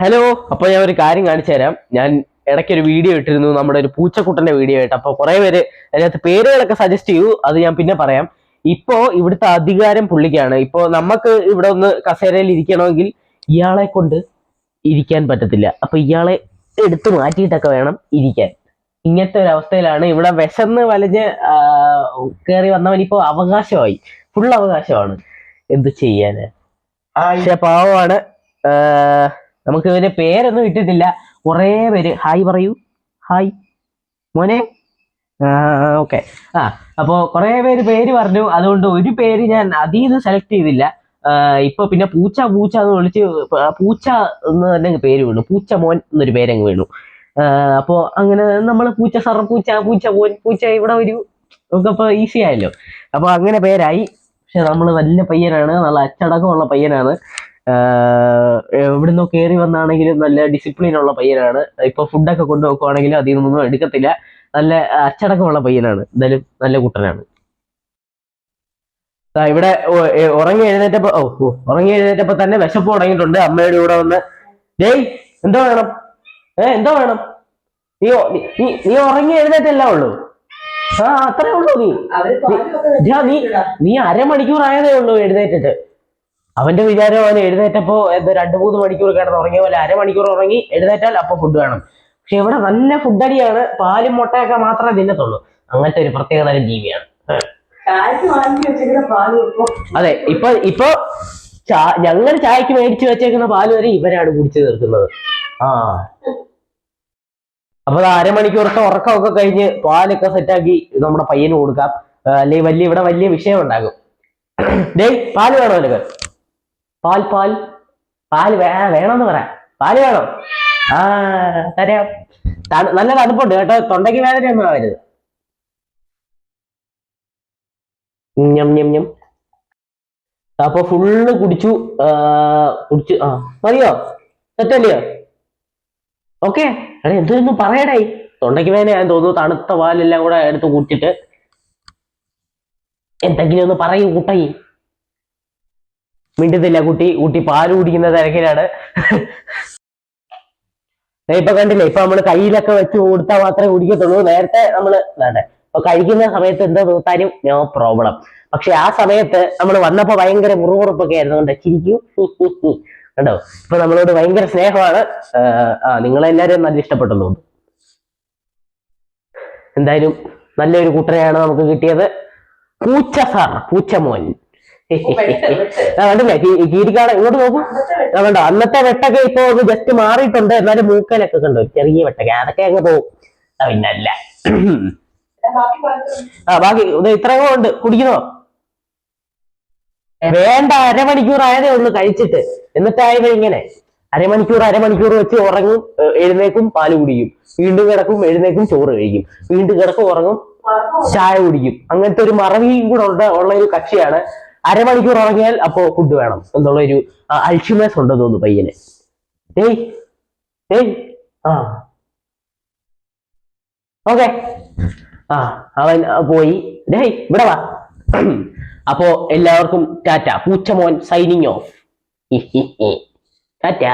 Hello അപ്പൊ ഞാൻ ഒരു കാര്യം കാണിച്ചു തരാം. ഞാൻ ഇടയ്ക്ക് ഒരു വീഡിയോ ഇട്ടിരുന്നു നമ്മുടെ ഒരു പൂച്ചക്കുട്ടന്റെ വീഡിയോ ആയിട്ട്. അപ്പൊ കുറെ പേര് അതിനകത്ത് പേരുകളൊക്കെ സജസ്റ്റ് ചെയ്യൂ അത് ഞാൻ പിന്നെ പറയാം. ഇപ്പോ ഇവിടുത്തെ അധികാരം പുള്ളിക്കാണ്. ഇപ്പോ നമുക്ക് ഇവിടെ ഒന്ന് കസേരയിൽ ഇരിക്കണമെങ്കിൽ ഇയാളെ കൊണ്ട് ഇരിക്കാൻ പറ്റത്തില്ല. അപ്പൊ ഇയാളെ എടുത്തു മാറ്റിയിട്ടൊക്കെ വേണം ഇരിക്കാൻ. ഇങ്ങനത്തെ ഒരു അവസ്ഥയിലാണ്. ഇവിടെ വിശന്ന് വലഞ്ഞ് കയറി വന്നവൻ ഇപ്പോ അവകാശമായി. ഫുൾ അവകാശമാണ്. എന്ത് ചെയ്യാന്? പക്ഷെ പാവമാണ്. നമുക്ക് ഇവരെ പേരൊന്നും ഇട്ടിട്ടില്ല. കുറേ പേര്. ഹായ് പറയൂ. ഹായ് മോനെ. ഓക്കെ ആ അപ്പോ കുറേ പേര് പേര് പറഞ്ഞു. അതുകൊണ്ട് ഒരു പേര് ഞാൻ അതിൽ നിന്ന് സെലക്ട് ചെയ്തില്ല. ഇപ്പൊ പിന്നെ പൂച്ച പൂച്ച എന്ന് വിളിച്ച് പൂച്ച എന്ന് തന്നെ പേര് വീണു. പൂച്ച മോൻ എന്നൊരു പേരങ്ങ് വീണു. അപ്പോൾ അപ്പോ അങ്ങനെ നമ്മൾ പൂച്ച സർ പൂച്ച പൂച്ച മോൻ പൂച്ച ഇവിടെ ഒരു നമുക്ക് അപ്പൊ ഈസി ആയല്ലോ. അപ്പൊ അങ്ങനെ പേരായി. പക്ഷെ നമ്മൾ നല്ല പയ്യനാണ്. നല്ല അച്ചടക്കമുള്ള പയ്യനാണ്. എവിടുന്നോ കയറി വന്നാണെങ്കിലും നല്ല ഡിസിപ്ലിൻ ഉള്ള പയ്യനാണ്. ഇപ്പൊ ഫുഡൊക്കെ കൊണ്ടു നോക്കുവാണെങ്കിലും അതിൽ നിന്നൊന്നും എടുക്കത്തില്ല. നല്ല അച്ചടക്കമുള്ള പയ്യനാണ്. എന്തായാലും നല്ല കുട്ടനാണ്. ഇവിടെ ഉറങ്ങി എഴുന്നേറ്റപ്പോ ഓ ഉറങ്ങി എഴുന്നേറ്റപ്പോ തന്നെ വിശപ്പ് തുടങ്ങിയിട്ടുണ്ട്. അമ്മയുടെ കൂടെ വന്ന് ഡേയ് എന്തോ വേണം? ഏ എന്തോ വേണം? നീ നീ- നീ ഉറങ്ങി എഴുന്നേറ്റല്ല ഉള്ളൂ? ആ അത്രേ ഉള്ളൂ നീ. നീ നീ അരമണിക്കൂർ ആയതേ ഉള്ളൂ എഴുന്നേറ്റിട്ട്. അവന്റെ വിചാരം അവൻ എഴുന്നേറ്റപ്പോ എന്താ രണ്ടു മൂന്ന് മണിക്കൂർ കിടന്ന് ഉറങ്ങിയ പോലെ അരമണിക്കൂർ ഉറങ്ങി എഴുന്നേറ്റാൽ അപ്പൊ ഫുഡ് വേണം. പക്ഷെ ഇവിടെ നല്ല ഫുഡ് അടിയാണ്. പാലും മുട്ടയൊക്കെ മാത്രമേ തിന്നത്തുള്ളൂ. അങ്ങനത്തെ ഒരു പ്രത്യേക തരം ജീവിയാണ്. അതെ ഇപ്പൊ ഇപ്പൊ ഞങ്ങൾ ചായക്ക് മേടിച്ചു വെച്ചേക്കുന്ന പാൽ വരെ ഇവരാണ് കുടിച്ചു തീർക്കുന്നത്. ആ. അപ്പൊ അരമണിക്കൂറൊക്കെ അരമണിക്കൂറത്തെ ഉറക്കമൊക്കെ കഴിഞ്ഞ് പാലൊക്കെ സെറ്റാക്കി നമ്മുടെ പയ്യന് കൊടുക്കാം. അല്ലെങ്കിൽ വലിയ ഇവിടെ വലിയ വിഷയം ഉണ്ടാകും. ഡേ പാൽ വേണോ നിനക്ക്? പാൽ പാൽ. പാൽ വേ വേണമെന്ന് പറയാം. പാൽ വേണോ. ആ തരാം. നല്ല തണുപ്പുണ്ട് കേട്ടോ. തൊണ്ടയ്ക്ക് വേദനയൊന്നും ആവരുത്. ഞം ഞം ഞം. അപ്പൊ ഫുള്ള് കുടിച്ചു കുടിച്ചു ആ. മതിയോ? സെറ്റല്ലയോ ഓക്കെ. എടാ എന്തൊന്നും പറയടേ. തൊണ്ടയ്ക്ക് വേദന ഞാൻ തോന്നുന്നു. തണുത്ത പാലെല്ലാം കൂടെ എടുത്ത് കുടിച്ചിട്ട് എന്തെങ്കിലും ഒന്ന് പറയൂ കുട്ടി മിണ്ടുന്നില്ല കുട്ടി. കുട്ടി പാൽ കുടിക്കുന്ന തിരക്കിലാണ്. ഇപ്പൊ കണ്ടില്ലേ ഇപ്പൊ നമ്മൾ കയ്യിലൊക്കെ വെച്ച് കൊടുത്താൽ മാത്രമേ കുടിക്കത്തുള്ളൂ. നേരത്തെ നമ്മൾ വേണ്ടേ അപ്പൊ കഴിക്കുന്ന സമയത്ത് എന്താ തോത്താലും നോ പ്രോബ്ലം. പക്ഷെ ആ സമയത്ത് നമ്മൾ വന്നപ്പോ ഭയങ്കര മുറുമുറുപ്പൊക്കെ ആയിരുന്നു. കൊണ്ട്? ചിരിക്കൂ. കണ്ടോ? ഇപ്പൊ നമ്മളോട് ഭയങ്കര സ്നേഹമാണ്. ആ നിങ്ങളെല്ലാരും നല്ല ഇഷ്ടപ്പെട്ടു എന്തായാലും നല്ലൊരു കുട്ടനെയാണ് നമുക്ക് കിട്ടിയത്. പൂച്ച സാർ പൂച്ചമോൻ. കണ്ടില്ലേ? കീരിക്കാട് ഇങ്ങോട്ട് നോക്കും. കണ്ടോ? അന്നത്തെ വെട്ടൊക്കെ ഇപ്പൊ ഒന്ന് ജസ്റ്റ് മാറിയിട്ടുണ്ട്. എന്നാലും മൂക്കലൊക്കെ കണ്ടോ? ചെറിയ വെട്ടൊക്കെ. അതൊക്കെ അങ്ങ് പോകും. പിന്നല്ല. ആ ബാക്കി ഇത് ഇത്രയും ഉണ്ട്. കുടിക്കണോ വേണ്ട അരമണിക്കൂർ ആയതേ ഒന്ന് കഴിച്ചിട്ട്. എന്നിട്ടായത് ഇങ്ങനെ. അരമണിക്കൂർ അരമണിക്കൂർ വെച്ച് ഉറങ്ങും എഴുന്നേക്കും പാൽ കുടിക്കും. വീണ്ടും കിടക്കും എഴുന്നേക്കും ചോറ് കഴിക്കും. വീണ്ടും കിടക്കും ഉറങ്ങും ചായ കുടിക്കും. അങ്ങനത്തെ ഒരു മറവിയും കൂടെ ഉള്ള ഒരു കക്ഷിയാണ് അരമണിക്കൂർ ഉറങ്ങിയാൽ അപ്പോ ഫുഡ് വേണം. എന്നുള്ള ഒരു അൽഷിമേസ് ഉണ്ടെന്ന് തോന്നുന്നു പയ്യന്. ഏയ് ഏയ് ആ. ഓക്കെ. ആ അവൻ പോയി. ഡേയ് ഇവിടെ വാ. അപ്പോ എല്ലാവർക്കും ടാറ്റ. പൂച്ചമോൻ സൈനിങ് ഓഫ് ടാറ്റ.